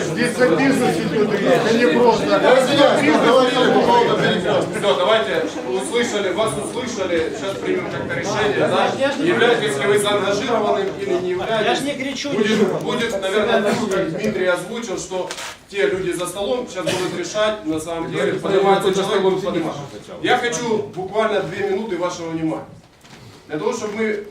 Здесь за бизнес идет речь, а не просто. Все, давайте, услышали, вас услышали, сейчас примем как-то решение, да? Являетесь ли вы заангажированным или не являетесь? Я ж не кричу Будет, будет, наверное, так, как Дмитрий озвучил, что те люди за столом сейчас будут решать, на самом деле, поднимается человек, будут поднимать. Я хочу буквально две минуты вашего внимания. Для того, чтобы мы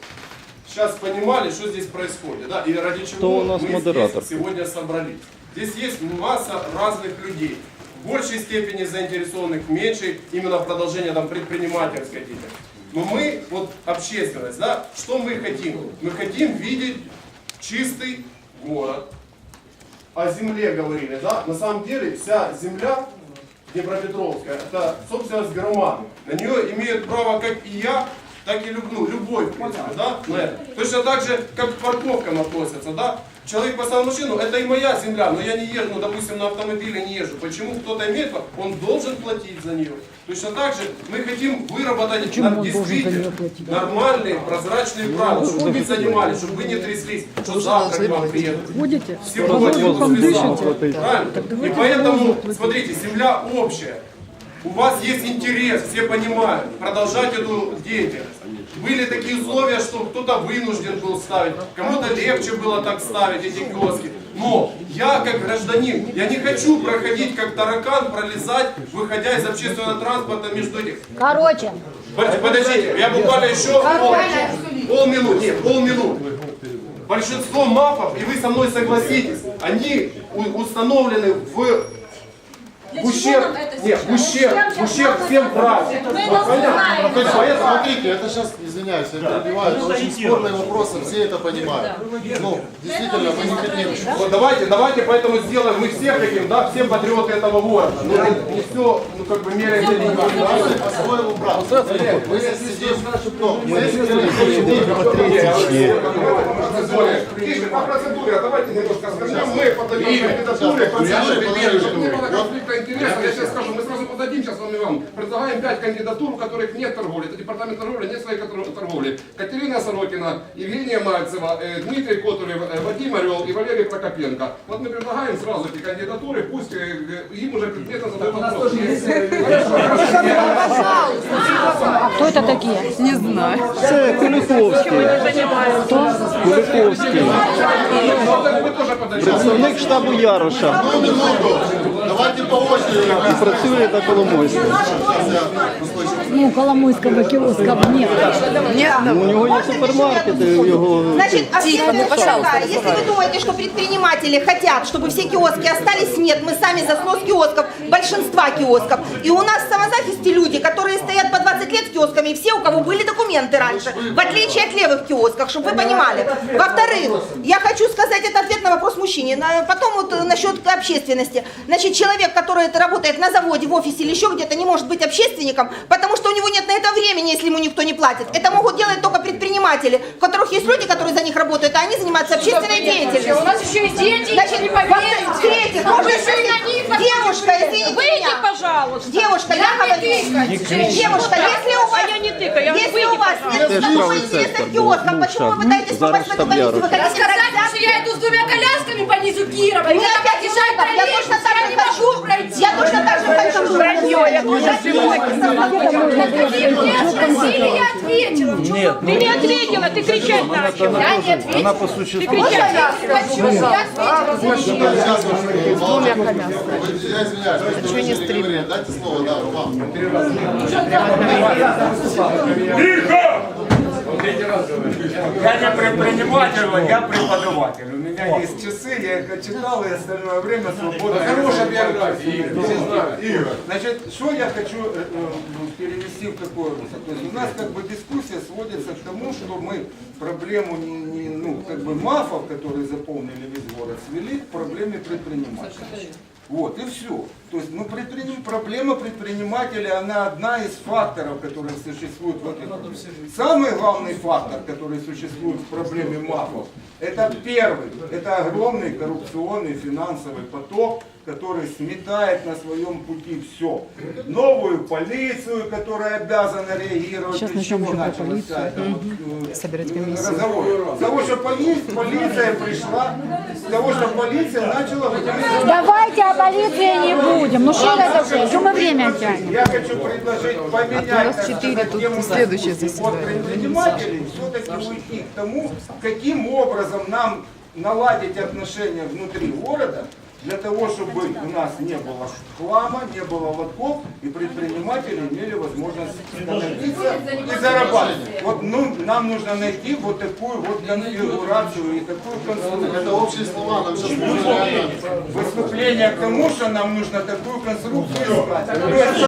сейчас понимали, что здесь происходит, да, и ради чего у нас мы модератор? здесь сегодня собрались. Здесь есть масса разных людей, в большей степени заинтересованных, меньшей, именно в продолжении там, предпринимательской деятельности. Но мы, вот общественность, да, что мы хотим? Мы хотим видеть чистый город. О земле говорили, да? На самом деле вся земля Днепропетровская, это собственность Громады. На нее имеют право как и я, так и люб- ну, любой, в принципе, да, на это. Точно так же, как к парковкам относятся, да. Человек поставил машину, это и моя земля, но я не езжу, ну, допустим, на автомобиле не езжу. Почему кто-то имеет, он должен платить за нее. Точно так же мы хотим выработать на- действительно нормальные, прозрачные правила, чтобы вы занимались, чтобы вы не тряслись, что завтра к вам приедут. Будете? Все платят после завтра. Правильно? И поэтому, смотрите, земля общая. У вас есть интерес, все понимают, продолжать эту деятельность. Были такие условия, что кто-то вынужден был ставить, кому-то легче было так ставить эти киоски. Но я как гражданин, я не хочу проходить как таракан, пролезать, выходя из общественного транспорта между этих. Короче, Под- Подождите, я буквально еще пол, полминуты, нет, полминуты. Большинство мафов, и вы со мной согласитесь, они установлены в в ущерб, нет, в ущерб, в ущерб всем правилам. Вот понятно. То есть поэтому Смотрите, это сейчас, извиняюсь, я перебиваю, это очень спорные вопросы, все это понимают. Ну, действительно, мы не хотим. Вот давайте, давайте поэтому сделаем, мы все хотим, да, все патриоты этого города. Но не, все, ну как бы меряется деньгами. Каждый по-своему прав. Мы здесь сидим, ну, мы здесь Тише, по процедуре, а давайте немножко скажем. Мы подадим кандидатуры, не было конфликта интересов. Я сейчас скажу, мы сразу подадим сейчас вам и вам. Предлагаем пять кандидатур, у которых нет торговли. Это департамент торговли, нет своей торговли. Катерина Сорокина, Евгения Мальцева, э, Дмитрий Котурев, э, Вадим Орел и Валерий Прокопенко. Вот мы предлагаем сразу эти кандидатуры, пусть э, э, им уже предметно задают вопрос. а кто это такие? Не знаю. Це Куликовський. Куликовський. Тоже подадите. Представник штабу Яроша. Давайте по очереди. І працює на Коломойському. Ну, Коломойского киоска нет. Ну, у нього є супермаркети, у його Значит, а следующая такая. Если вы думаете, что предприниматели хотят, чтобы все киоски остались, нет, мы сами за снос киосков, большинства киосков. И у нас в самозахисте люди, которые стоят по 20 лет с киосками, и все, у кого были документы раньше, в отличие от левых киосков, чтобы вы понимали. Во-вторых, я хочу сказать, это ответ на вопрос мужчине. На- Потом вот э, насчет общественности. Значит, человек, который это работает на заводе, в офисе или еще где-то, не может быть общественником, потому что у него нет на это времени, если ему никто не платит. Это могут делать только предприниматели, у которых есть люди, которые за них работают, а они занимаются общественной деятельностью. У нас еще есть дети, Значит, не поверите. в-третьих, можно сказать, на них девушка, извините Выйди, меня. пожалуйста. Девушка, я говорю, девушка, если у вас, А я не тыкаю, я если у выйди, вас нет Теж никакого правий интереса сектор в киосках, був, почему вы пытаетесь попасть в эту комиссию? Вы хотите Сказать, что я иду с двумя колясками по низу Кирова. У меня пять ребенков, я точно так же хочу пройти. Я точно так же хочу. Я спросили, я ответила. Нет, Ты не ответила, ты кричать начала. Я не ответила. Вона по Ты существу. кричать не хочу, я ответила. Я извиняюсь, просто вы не говорили. Дайте слово, да, вам. Я не предприниматель, я преподаватель. У меня есть часы, я их отчитал, и остальное время свободно. Хорошая биография, Игорь. Значит, что я хочу э, э, перевести в какое русло? У нас как бы дискуссия сводится к тому, что мы проблему не, не, ну, как бы мафов, которые заполнили весь город, свели к проблеме предпринимателей. Вот, и все. То есть ну, предприним- проблема предпринимателя, она одна из факторов, которые существуют в этой проблеме. Самый главный фактор, который существует в проблеме МАФов, это первый, это огромный коррупционный финансовый поток, который сметает на своем пути все. Новую полицию, которая обязана реагировать. Сейчас начнем чего еще про полицию. это вот, э, разговор? С того, что поли- полиция пришла, с того, что полиция начала Давайте полиции не будем. Ну что это такое? Что мы время тянем? я хочу предложить поменять так сказать, тему следующее от предпринимателей, все-таки уйти к тому, каким образом нам наладить отношения внутри города, для того, чтобы у нас не было хлама, не было лотков, и предприниматели имели возможность становиться и зарабатывать. Вот ну, нам нужно найти вот такую вот конфигурацию и такую конструкцию. Это общие слова, нам сейчас нужно Выступление к тому, что нам нужно такую конструкцию искать. Есть